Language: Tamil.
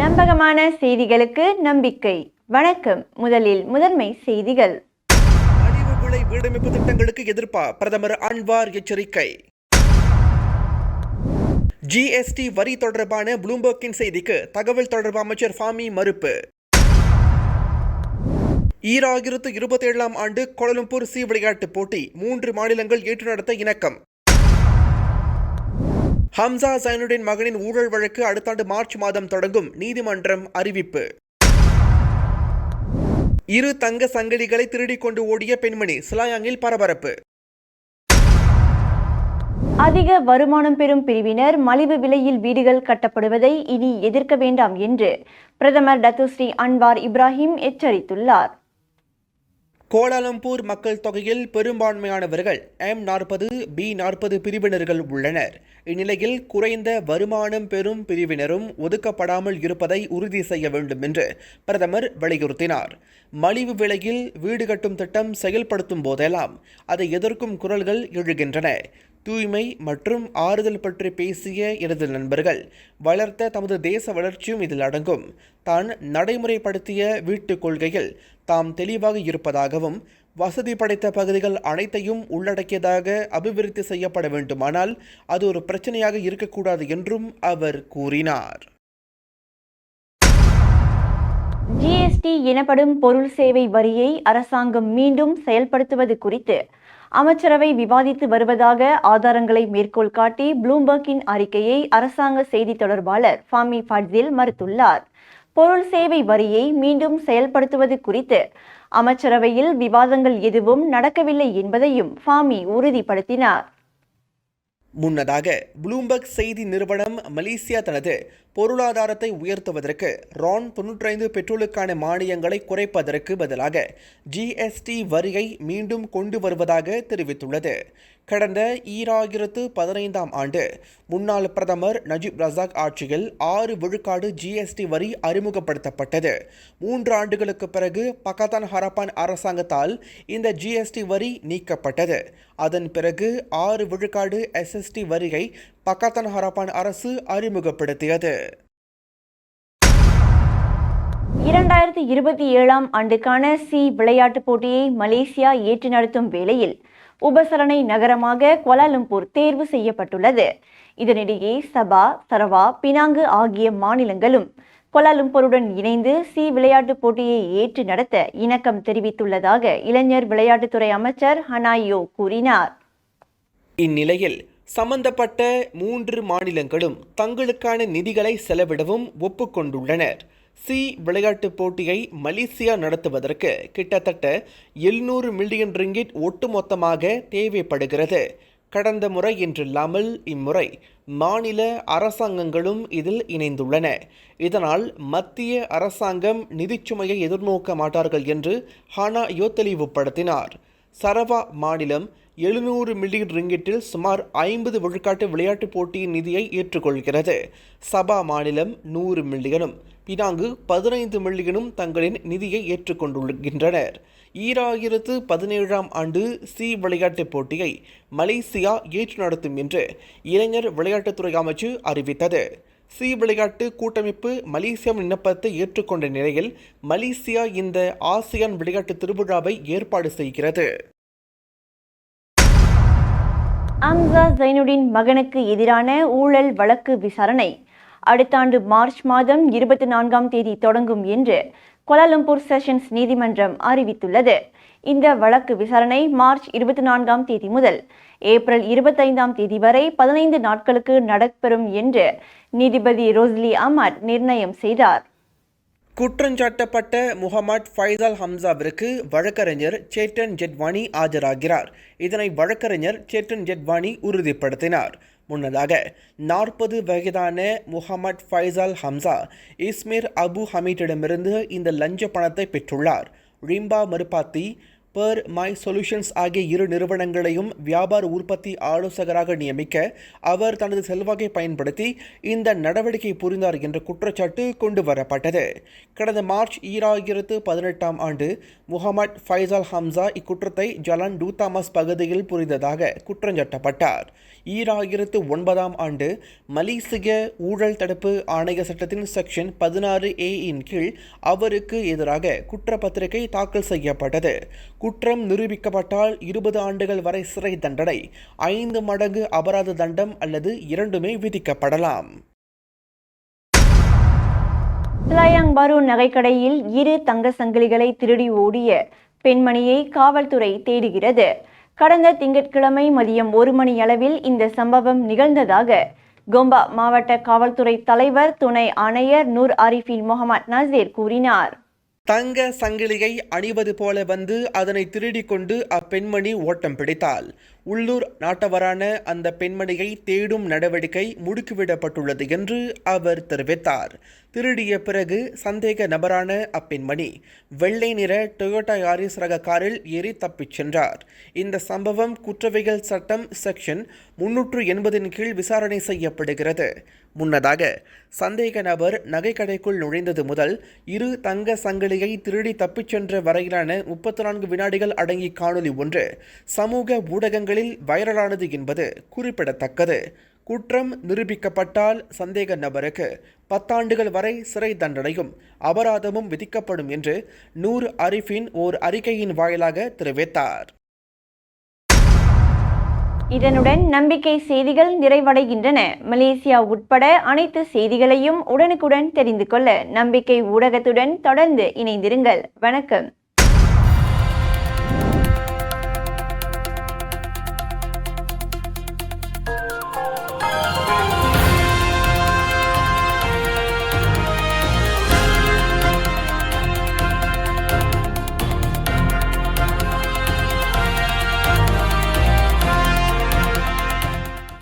நம்பகமான செய்திகளுக்கு நம்பிக்கை. வணக்கம். முதலில் முதன்மை செய்திகள். மலிவு விலை வீடமைப்பு திட்டங்களுக்கு எதிர்ப்பா பிரதமர் அன்வார் எச்சரிக்கை. ஜிஎஸ்டி வரி தொடர்பான ப்ளூம்பர்க்கின் செய்திக்கு தகவல் தொடர்பு அமைச்சர் ஃபாமி மறுப்பு. ஈராயிரத்து இருபத்தேழாம் ஆண்டு கோலம்பூர் சி விளையாட்டுப் போட்டி மூன்று மாநிலங்கள் ஏற்று நடத்த இணக்கம். ஹம்சா சைனுடின் மகனின் ஊழல் வழக்கு அடுத்த ஆண்டு மார்ச் மாதம் தொடங்கும் நீதிமன்றம் அறிவிப்பு. இரு தங்க சங்கிலிகளை திருடிக் கொண்டு ஓடிய பெண்மணி சிலாயாங்கில் பரபரப்பு. அதிக வருமானம் பெறும் பிரிவினர் மலிவு விலையில் வீடுகள் கட்டப்படுவதை இனி எதிர்க்க வேண்டாம் என்று பிரதமர் டத்துஸ்ரீ அன்வார் இப்ராஹிம் எச்சரித்துள்ளார். கோலாலம்பூர் மக்கள் தொகையில் பெரும்பான்மையானவர்கள் எம் நாற்பது பி நாற்பது பிரிவினர்கள் உள்ளனர். இந்நிலையில் குறைந்த வருமானம் பெறும் பிரிவினரும் ஒதுக்கப்படாமல் இருப்பதை உறுதி செய்ய வேண்டும் என்று பிரதமர் வலியுறுத்தினார். மலிவு விலையில் வீடு கட்டும் திட்டம் செயல்படுத்தும் போதெல்லாம் அதை எதிர்க்கும் குரல்கள் எழுகின்றன. தூய்மை மற்றும் ஆறுதல் பற்றி பேசிய எனது நண்பர்கள் வளர்த்த தமது தேச வளர்ச்சியும் இதில் அடங்கும். தான் நடைமுறைப்படுத்திய வீட்டுக் கொள்கையில் தாம் தெளிவாக இருப்பதாகவும் வசதி படைத்த பகுதிகள் அனைத்தையும் உள்ளடக்கியதாக அபிவிருத்தி செய்யப்பட வேண்டுமானால் அது ஒரு பிரச்சனையாக இருக்கக்கூடாது என்றும் அவர் கூறினார். ஜிஎஸ்டி எனப்படும் பொருள் சேவை வரியை அரசாங்கம் மீண்டும் செயல்படுத்துவது குறித்து அமைச்சரவை விவாதித்து வருவதாக ஆதாரங்களை மேற்கோள் காட்டி ப்ளூம்பர்க்கின் அறிக்கையை அரசாங்க செய்தி தொடர்பாளர் ஃபாமி ஃபட்ஸில் மறுத்துள்ளார். பொருள் சேவை வரியை மீண்டும் செயல்படுத்துவது குறித்து அமைச்சரவையில் விவாதங்கள் எதுவும் நடக்கவில்லை என்பதையும் ஃபாமி உறுதிப்படுத்தினார். முன்னதாக ப்ளூம்பர்க் செய்தி நிறுவனம் மலேசியா தனது பொருளாதாரத்தை உயர்த்துவதற்கு ரான் தொன்னூற்றைந்து பெட்ரோலுக்கான மானியங்களை குறைப்பதற்கு பதிலாக ஜிஎஸ்டி வரியை மீண்டும் கொண்டு வருவதாக தெரிவித்துள்ளது. கடந்த ஈராயிரத்து பதினைந்தாம் ஆண்டு முன்னாள் பிரதமர் நஜீப் ரசாக் ஆட்சியில் ஆறு விழுக்காடு ஜிஎஸ்டி வரி அறிமுகப்படுத்தப்பட்டது. மூன்று ஆண்டுகளுக்கு பிறகு பக்கத்தான் ஹரப்பான் அரசாங்கத்தால் இந்த ஜிஎஸ்டி வரி நீக்கப்பட்டது. அதன் பிறகு ஆறு விழுக்காடு எஸ்எஸ்டி வரியை பக்கத்தான் ஹரப்பான் அரசு அறிமுகப்படுத்தியது. இரண்டாயிரத்தி இருபத்தி ஏழாம் ஆண்டுக்கான சி விளையாட்டுப் போட்டியை மலேசியா ஏற்று நடத்தும் வேளையில் உபசரணை நகரமாக கோலாலம்பூர் தேர்வு செய்யப்பட்டுள்ளது. இதனிடையே சபா சரவா பினாங்கு ஆகிய மாநிலங்களும் கோலாலம்பூருடன் இணைந்து சி விளையாட்டுப் போட்டியை ஏற்று நடத்த இணக்கம் தெரிவித்துள்ளதாக இளைஞர் விளையாட்டுத்துறை அமைச்சர் ஹனாயோ கூறினார். இந்நிலையில் சம்பந்தப்பட்ட மூன்று மாநிலங்களும் தங்களுக்கான நிதிகளை செலவிடவும் ஒப்புக்கொண்டுள்ளனர். சி விளையாட்டுப் போட்டியை மலேசியா நடத்துவதற்கு கிட்டத்தட்ட எழுநூறு மில்லியன் ரிங்கிட் ஒட்டுமொத்தமாக தேவைப்படுகிறது. கடந்த முறை என்றில்லாமல் இம்முறை மாநில அரசாங்கங்களும் இதில் இணைந்துள்ளன. இதனால் மத்திய அரசாங்கம் நிதிச்சுமையை எதிர்நோக்க மாட்டார்கள் என்று ஹானா தெளிவுபடுத்தினார் சரவா மாநிலம் எழுநூறு மில்லியன் ரிங்கிட்டில் சுமார் ஐம்பது விழுக்காட்டு விளையாட்டுப் போட்டியின் நிதியை ஏற்றுக்கொள்கிறது. சபா மாநிலம் நூறு மில்லியனும் பினாங்கு பதினைந்து மில்லியனும் தங்களின் நிதியை ஏற்றுக்கொண்டுள்ளனர். ஈராயிரத்து பதினேழாம் ஆண்டு சி விளையாட்டுப் போட்டியை மலேசியா ஏற்று நடத்தும் என்று இளைஞர் விளையாட்டுத்துறை அமைச்சு அறிவித்தது. சி விளையாட்டு கூட்டமைப்பு மலேசியாவின் விண்ணப்பத்தை ஏற்றுக்கொண்ட நிலையில் மலேசியா இந்த ஆசியான் விளையாட்டு திருவிழாவை ஏற்பாடு செய்கிறது. அம்சா ஜைனுடின் மகனுக்கு எதிரான ஊழல் வழக்கு விசாரணை. அடுத்த ஆண்டு மார்ச் மாதம் இருபத்தி நான்காம் தேதி தொடங்கும் என்று கோலாலம்பூர் செஷன்ஸ் நீதிமன்றம் அறிவித்துள்ளது. இந்த வழக்கு விசாரணை மார்ச் இருபத்தி நான்காம் தேதி முதல் ஏப்ரல் இருபத்தைந்தாம் தேதி வரை பதினைந்து நாட்களுக்கு நடைபெறும் என்று நீதிபதி ரோஸ்லி அமர் நிர்ணயம் செய்தார். குற்றஞ்சாட்டப்பட்ட முகமது ஃபைசல் ஹம்சாவிற்கு வழக்கறிஞர் சேட்டன் ஜெட்வானி ஆஜராகிறார். இதனை வழக்கறிஞர் சேட்டன் ஜெட்வானி உறுதிப்படுத்தினார். முன்னதாக நாற்பது வயதான Mohammed Faisal Hamza Izmir Abu ஹமீட்டிடமிருந்து இந்த லஞ்ச பணத்தை பெற்றுள்ளார். ரிம்பா மருப்பாத்தி பெர் மை சொல்யூஷன்ஸ் ஆகிய இரு நிறுவனங்களையும் வியாபார உற்பத்தி ஆலோசகராக நியமிக்க அவர் தனது செல்வாக்கை பயன்படுத்தி இந்த நடவடிக்கை புரிந்தார் என்ற குற்றச்சாட்டு கொண்டு வரப்பட்டது. கடந்த மார்ச் ஈராயிரத்து பதினெட்டாம் ஆண்டு முகமது ஃபைசல் ஹம்சா இக்குற்றத்தை ஜலான் டூதாமஸ் பகுதியில் புரிந்ததாக குற்றஞ்சாட்டப்பட்டார் ஈராயிரத்து ஒன்பதாம் ஆண்டு மலேசிய ஊழல் தடுப்பு ஆணைய சட்டத்தின் செக்ஷன் பதினாறு ஏ இன் கீழ் அவருக்கு எதிராக குற்றப்பத்திரிகை தாக்கல் செய்யப்பட்டது. குற்றம் நிரூபிக்கப்பட்டால் இருபது ஆண்டுகள் வரை சிறை தண்டனை ஐந்து மடங்கு அபராத தண்டம் அல்லது இரண்டுமே விதிக்கப்படலாம். லாயாங் பாரு நகைக்கடையில் இரு தங்க சங்கிலிகளை திருடி ஓடிய பெண்மணியை காவல்துறை தேடுகிறது. கடந்த திங்கட்கிழமை மதியம் ஒரு மணி அளவில் இந்த சம்பவம் நிகழ்ந்ததாக கொம்பா மாவட்ட காவல்துறை தலைவர் துணை ஆணையர் நூர் ஆரிஃபின் முகமது நசீர் கூறினார். தங்க சங்கிலியை அணிவது போல வந்து அதனை திருடிக்கொண்டு அப்பெண்மணி ஓட்டம் பிடித்தாள். உள்ளூர் நாட்டவரான அந்த பெண்மணியை தேடும் நடவடிக்கை முடுக்கிவிடப்பட்டுள்ளது என்று அவர் தெரிவித்தார். திருடிய பிறகு சந்தேக நபரான அப்பெண்மணி வெள்ளை நிற டொயோட்டா யாரிஸ் ரக காரில் ஏறி தப்பிச் சென்றார். இந்த சம்பவம் குற்றவியல் சட்டம் செக்ஷன் முன்னூற்று எண்பதின் கீழ் விசாரணை செய்யப்படுகிறது. முன்னதாக சந்தேக நபர் நகைக்கடைக்குள் நுழைந்தது முதல் இரு தங்க சங்கிலியை திருடி தப்பிச் சென்ற வரையிலான முப்பத்தி நான்கு வினாடிகள் அடங்கிய காணொலி ஒன்று சமூக ஊடகங்களில் வைரலானது என்பது குறிப்பிடத்தக்கது. குற்றம் நிரூபிக்கப்பட்டால் சந்தேக நபருக்கு பத்தாண்டுகள் வரை சிறை தண்டனையும் அபராதமும் விதிக்கப்படும் என்று நூர் அரிஃபின் ஓர் அறிக்கையின் வாயிலாக தெரிவித்தார். இதனுடன் நம்பிக்கை செய்திகள் நிறைவடைகின்றன. மலேசியா உட்பட அனைத்து செய்திகளையும் உடனுக்குடன் தெரிந்து கொள்ள நம்பிக்கை ஊடகத்துடன் தொடர்ந்து இணைந்திருங்கள். வணக்கம்.